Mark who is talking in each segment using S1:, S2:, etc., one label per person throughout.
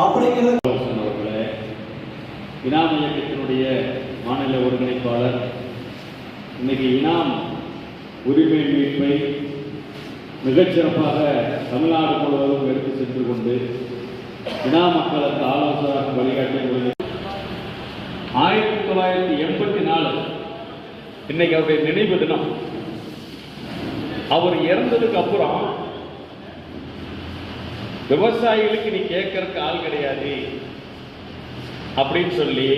S1: அப்படிங்கிறது
S2: இனாம் இயக்கத்தினுடைய மாநில ஒருங்கிணைப்பாளர் இன்னைக்கு இனாம் உரிமை மீட்பை மிகச்சிறப்பாக தமிழ்நாடு முழுவதும் எடுத்து சென்று கொண்டு இனா மக்களுக்கு ஆலோசனை வழிகாட்டி ஆயிரத்தி தொள்ளாயிரத்தி எண்பத்தி நாலு இன்னைக்கு அவருடைய நினைவு தினம். அவர் இறந்ததுக்கு அப்புறம் விவசாயிகளுக்கு நீ கேட்கறதுக்கு ஆள் கிடையாது. அப்படின்னு சொல்லி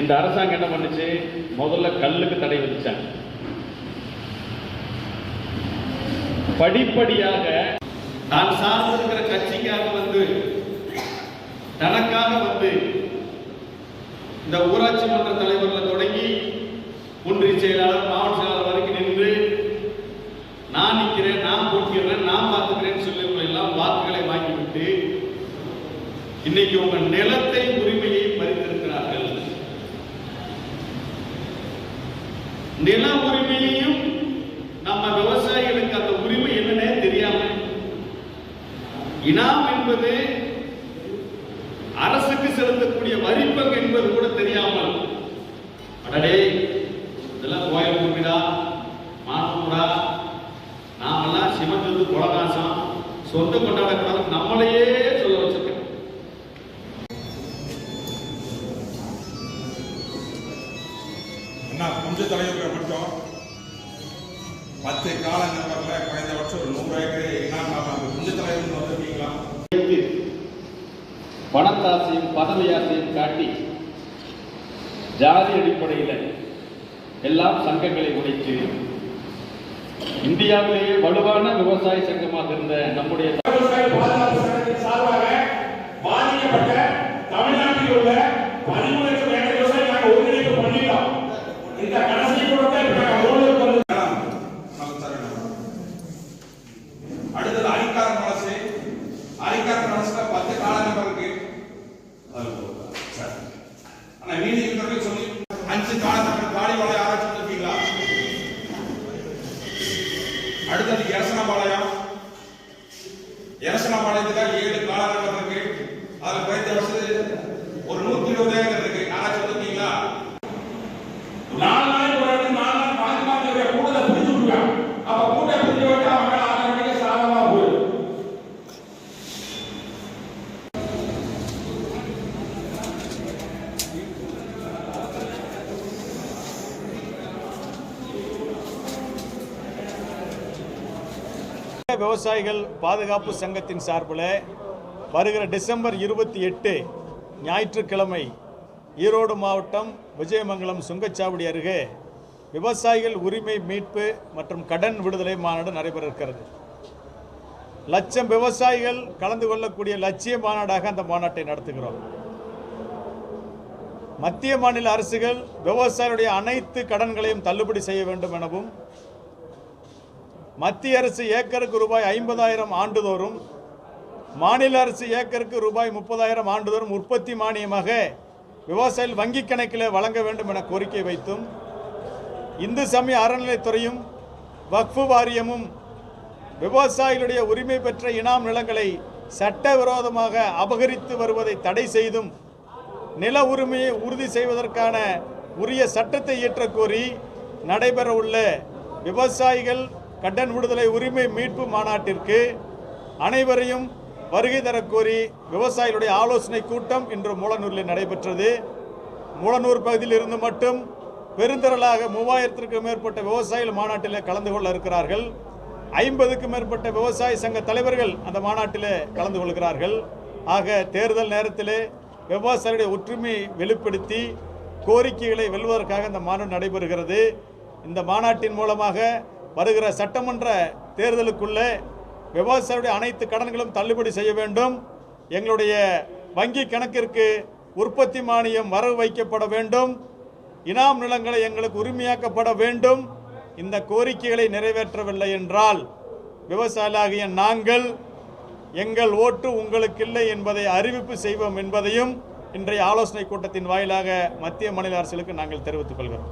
S2: இந்த அரசாங்கம் என்ன பண்ணுச்சு? முதல்ல கல்லுக்கு தடை விதிச்சாங்க. படிப்படியாக தான் சார்ந்திருக்கிற கட்சிக்காக வந்து தனக்காக வந்து இந்த ஊராட்சி மன்ற தலைவர் இன்னைக்கு உங்க நிலத்தை உரிமையை பறித்திருக்கிறார்கள். நில உரிமையையும் நம்ம விவசாயிகளுக்கு அந்த உரிமை என்னன்னே தெரியாம இனாம் என்பது அரசுக்கு செலுத்தக்கூடிய வரிப்பங்கு என்பது கூட தெரியாமல் அடடே இதெல்லாம் கோயில் பூமிடா மானூடா நாமெல்லாம் சிவந்தது குலகாசம். சொந்த கொண்டாடக்கூடாது நம்மளையே
S3: கொஞ்சம் தலைவர்கள் மட்டும் பத்து கால நம்பர்ல குறைந்த வருஷம் ஒரு நூறு ஏக்கர் என்ன கொஞ்சம் தலைவர் வந்திருக்கீங்களா?
S2: வைத்து பணத்தாசையும் பதவி ஆசையும் காட்டி ஜாதி அடிப்படையில் எல்லாம் சங்கங்களை உடைத்து இந்தியாவிலேயே வலுவான விவசாய சங்கமாக இருந்த நம்முடைய
S4: விவசாய பாதுகாப்பு சங்கத்தின் சார்பாக பாதிக்கப்பட்ட தமிழ்நாட்டில் உள்ள பதிமூணு
S3: அடுத்தது அரிக்கார மனசு. அரிக்கார
S4: மனசு
S5: விவசாயிகள் பாதுகாப்பு சங்கத்தின் சார்பில் வருகிற டிசம்பர் இருபத்தி எட்டு ஞாயிற்றுக்கிழமை ஈரோடு மாவட்டம் விஜயமங்கலம் சுங்கச்சாவடி அருகே விவசாயிகள் உரிமை மீட்பு மற்றும் கடன் விடுதலை மாநாடு நடைபெற இருக்கிறது லட்சம் விவசாயிகள் கலந்து கொள்ளக்கூடிய லட்சிய மாநாடாக அந்த மாநாட்டை நடத்துகிறோம். மத்திய மாநில அரசுகள் விவசாயிகளுடைய அனைத்து கடன்களையும் தள்ளுபடி செய்ய வேண்டும் எனவும் மத்திய அரசு ஏக்கருக்கு ரூபாய் ஐம்பதாயிரம் ஆண்டுதோறும் மாநில அரசு ஏக்கருக்கு ரூபாய் முப்பதாயிரம் ஆண்டுதோறும் உற்பத்தி மானியமாக விவசாயிகள் வங்கி கணக்கில் வழங்க வேண்டும் என கோரிக்கை வைத்தும் இந்து சமய அறநிலைத்துறையும் வக்ஃபு வாரியமும் விவசாயிகளுடைய உரிமை பெற்ற இனாம் நிலங்களை சட்டவிரோதமாக அபகரித்து வருவதை தடை செய்தும் நில உரிமையை உறுதி செய்வதற்கான உரிய சட்டத்தை இயற்றக்கோரி நடைபெறவுள்ள விவசாயிகள் கட்டன் விடுதலை உரிமை மீட்பு மாநாட்டிற்கு அனைவரையும் வருகை தரக்கோரி விவசாயிகளுடைய ஆலோசனை கூட்டம் இன்று மூலனூரில் நடைபெற்றது. மூலனூர் பகுதியில் இருந்து மட்டும் பெருந்திரளாக மூவாயிரத்திற்கும் மேற்பட்ட விவசாயிகள் மாநாட்டில் கலந்து கொள்ள இருக்கிறார்கள். ஐம்பதுக்கும் மேற்பட்ட விவசாய சங்க தலைவர்கள் அந்த மாநாட்டில் கலந்து கொள்கிறார்கள். ஆக தேர்தல் நேரத்திலே விவசாயிகளுடைய ஒற்றுமையை வெளிப்படுத்தி கோரிக்கைகளை வெல்வதற்காக இந்த மாநாடு நடைபெறுகிறது. இந்த மாநாட்டின் மூலமாக வருகிற சட்டமன்ற தேர்தலுக்குள்ளே விவசாயிகளுடைய அனைத்து கடன்களும் தள்ளுபடி செய்ய வேண்டும். எங்களுடைய வங்கி கணக்கிற்கு உற்பத்தி மானியம் வரவு வைக்கப்பட வேண்டும். இனாம் நிலங்களை எங்களுக்கு உரிமையாக்கப்பட வேண்டும். இந்த கோரிக்கைகளை நிறைவேற்றவில்லை என்றால் விவசாயிகளாகிய நாங்கள் எங்கள் ஓட்டு உங்களுக்கு இல்லை என்பதை அறிவிப்பு செய்வோம் என்பதையும் இன்றைய ஆலோசனை கூட்டத்தின் வாயிலாக மத்திய மாநில அரசுகளுக்கு நாங்கள் தெரிவித்துக் கொள்கிறோம்.